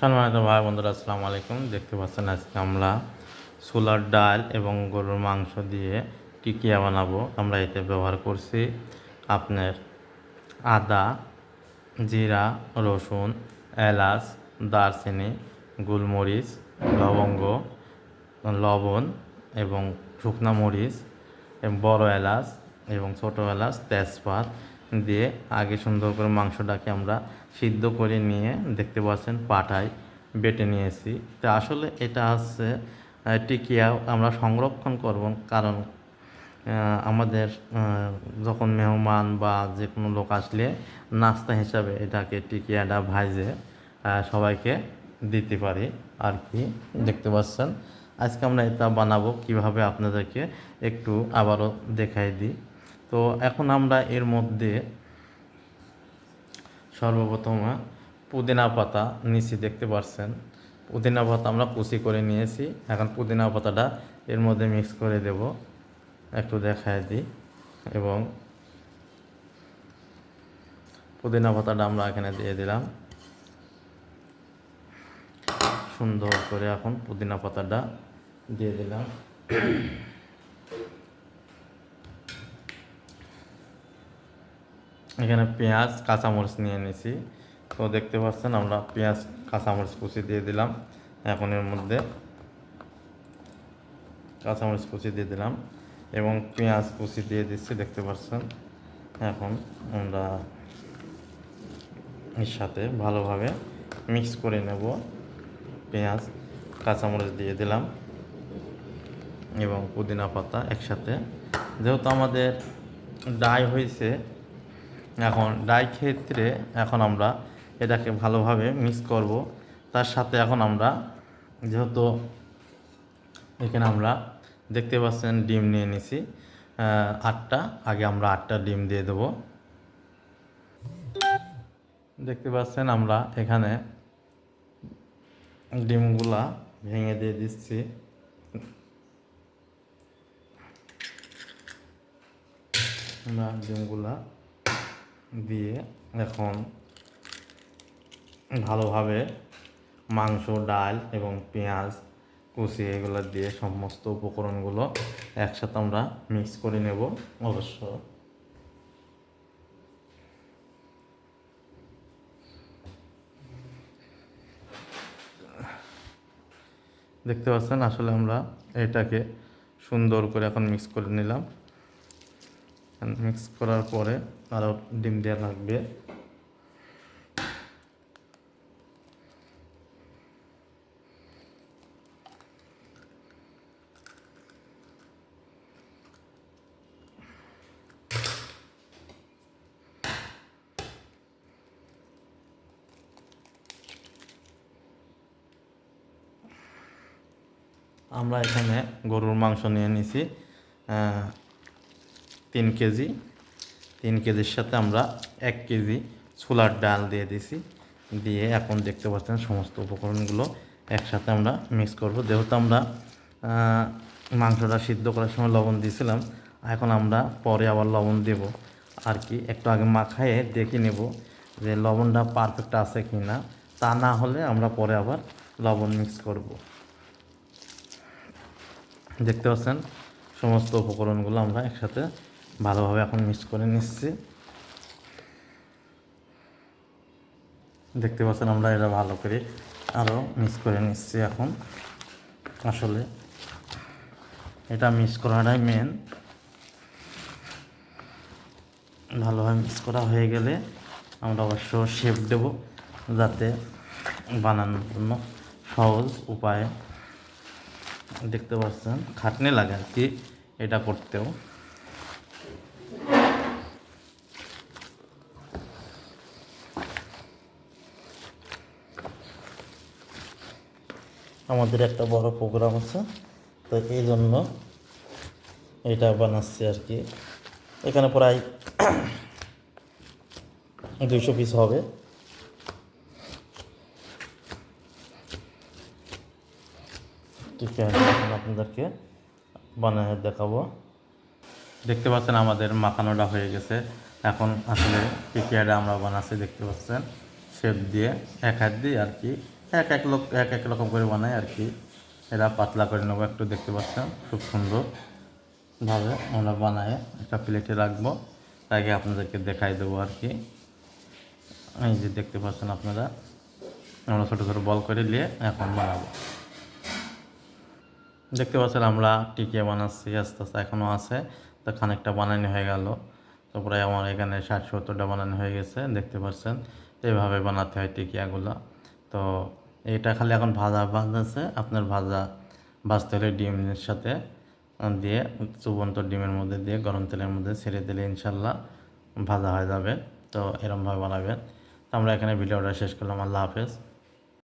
সম্মানিত ভাই বন্ধুরা, আসসালামু আলাইকুম। দেখতে পাচ্ছেন আজকে আমরা সোলার ডাল এবং গরুর মাংস দিয়ে টিকিয়া বানাবো, আমরা এতে ব্যবহার করছি আপনার আদা, জিরা, রসুন, এলাচ, দারচিনি, গোলমরিচ, লবঙ্গ, লবণ এবং শুকনা মরিচ, বড় এলাচ এবং ছোটো এলাচ, তেজপাত দিয়ে আগে সুন্দর করে মাংসটাকে আমরা সিদ্ধ করে নিয়ে দেখতে পাচ্ছেন পাটায় বেটে নিয়েছি। তো আসলে এটা হচ্ছে টিকিয়া আমরা সংরক্ষণ করব কারণ আমাদের যখন মেহমান বা যে কোনো লোক আসলে নাস্তা হিসাবে এটাকে টিকিয়াটা ভাজে সবাইকে দিতে পারি আর কি। দেখতে পাচ্ছেন, আজকে আমরা এটা বানাবো কীভাবে আপনাদেরকে একটু আবারও দেখাই দিই। তো এখন আমরা এর মধ্যে সর্বপ্রথম পুদিনা পাতা নিচে দেখতে পাচ্ছেন পুদিনা পাতা আমরা কুচি করে নিয়েছি। এখন পুদিনা পাতাটা এর মধ্যে মিক্স করে দেব। একটু দেখায় দিই। এবং পুদিনা পাতাটা আমরা এখানে দিয়ে দিলাম। সুন্দর করে এখন পুদিনা পাতাটা দিয়ে দিলাম। এখানে পেঁয়াজ, কাঁচামরিচ নিয়ে নিয়েছি তো দেখতে পাচ্ছেন আমরা পেঁয়াজ, কাঁচামরিচ কুচি দিয়ে দিলাম। এখন এর মধ্যে কাঁচামরিচ কুচি দিয়ে দিলাম এবং পেঁয়াজ কুচি দিয়ে দিচ্ছি, দেখতে পাচ্ছেন। এখন আমরা এর সাথে ভালোভাবে মিক্স করে নেব পেঁয়াজ, কাঁচামরিচ দিয়ে দিলাম এবং পুদিনা পাতা একসাথে। যেহেতু আমাদের ডাই হয়েছে এখন ডাই ক্ষেত্রে এখন আমরা এটাকে ভালোভাবে মিক্স করব। তার সাথে এখন আমরা যেহেতু এখানে আমরা দেখতে পাচ্ছেন ডিম নিয়ে নিছি আটটা। আগে আমরা আটটা ডিম দিয়ে দেব। দেখতে পাচ্ছেন আমরা এখানে ডিমগুলা ভেঙে দিয়ে দিচ্ছি। আমরা ডিমগুলা দিয়ে এখন ভালোভাবে মাংস, ডাল এবং পেঁয়াজ কুচি এগুলো দিয়ে সমস্ত উপকরণগুলো একসাথে আমরা মিক্স করে নেব অবশ্য। দেখতে পাচ্ছেন আসলে আমরা এটাকে সুন্দর করে এখন মিক্স করে নিলাম। মিক্স করার পরে আরও ডিম দেওয়া লাগবে। আমরা এখানে গরুর মাংস নিয়ে নিছি। তিন কেজি। তিন কেজির সাথে আমরা এক কেজি ছোলার ডাল দিয়ে দিছি। দিয়ে এখন দেখতে পাচ্ছেন সমস্ত উপকরণগুলো একসাথে আমরা মিক্স করব। যেহেতু আমরা মাংসটা সিদ্ধ করার সময় লবণ দিয়েছিলাম, এখন আমরা পরে আবার লবণ দেব। আর কি, একটু আগে মাখায়ে দেখে নেব যে লবণটা পারফেক্ট আছে কি না তা না হলে আমরা পরে আবার লবণ মিক্স করব। দেখতে পাচ্ছেন, সমস্ত উপকরণগুলো আমরা একসাথে ভালোভাবে এখন মিক্স করে নিচ্ছি। দেখতে পাচ্ছেন আমরা এটা ভালো করে আরও মিক্স করে নিচ্ছি এখন। আসলে এটা মিক্স করাটাই মেন ভালোভাবে মিক্স করা হয়ে গেলে আমরা অবশ্য শেপ দেব যাতে বানানোর জন্য সহজ উপায়ে। দেখতে পাচ্ছেন, খাটনি লাগে আর কি এটা করতেও। আমাদের একটা বড় প্রোগ্রাম আছে। তো এই জন্য এটা বানাচ্ছি আর কি। এখানে প্রায় দুইশো পিস হবে। ঠিক আছে আপনাদেরকে, বানিয়ে দেখাবো। দেখতে পাচ্ছেন আমাদের মাখানোটা হয়ে গেছে। এখন আসলে পিকিয়াটা আমরা বানাচ্ছি দেখতে পাচ্ছেন। শেপ দিয়ে, এক হাত দিয়ে আর কি এক এক লোক, এক এক রকম করে বানায় আর কি। এরা পাতলা করে নেব, একটু দেখতে পাচ্ছেন, খুব সুন্দরভাবে আমরা বানায়। একটা প্লেটে রাখব, আগে আপনাদেরকে দেখাই দেবো আর কি। এই যে দেখতে পাচ্ছেন আপনারা, আমরা ছোটো ছোটো বল করে নিয়ে এখন বানাবো। দেখতে পাচ্ছেন আমরা টিকিয়া বানাচ্ছি, আস্তে আস্তে এখনও আছে। তো খানিকটা বানানো হয়ে গেল। তো প্রায় আমার এখানে ষাট সত্তরটা বানানো হয়ে গেছে, দেখতে পাচ্ছেন। এইভাবে বানাতে হয় টিকিয়াগুলো। তো এটা খালি এখন ভাজা ভাজছে আপনার ভাজা ভাজতে হলে ডিমের সাথে দিয়ে চুবন্ত ডিমের মধ্যে দিয়ে গরম তেলের মধ্যে ছেড়ে দিলে ইনশাল্লাহ ভাজা হয়ে যাবে। তো এরমভাবে বানাবেন। তো আমরা এখানে ভিডিওটা শেষ করলাম। আল্লাহ হাফেজ।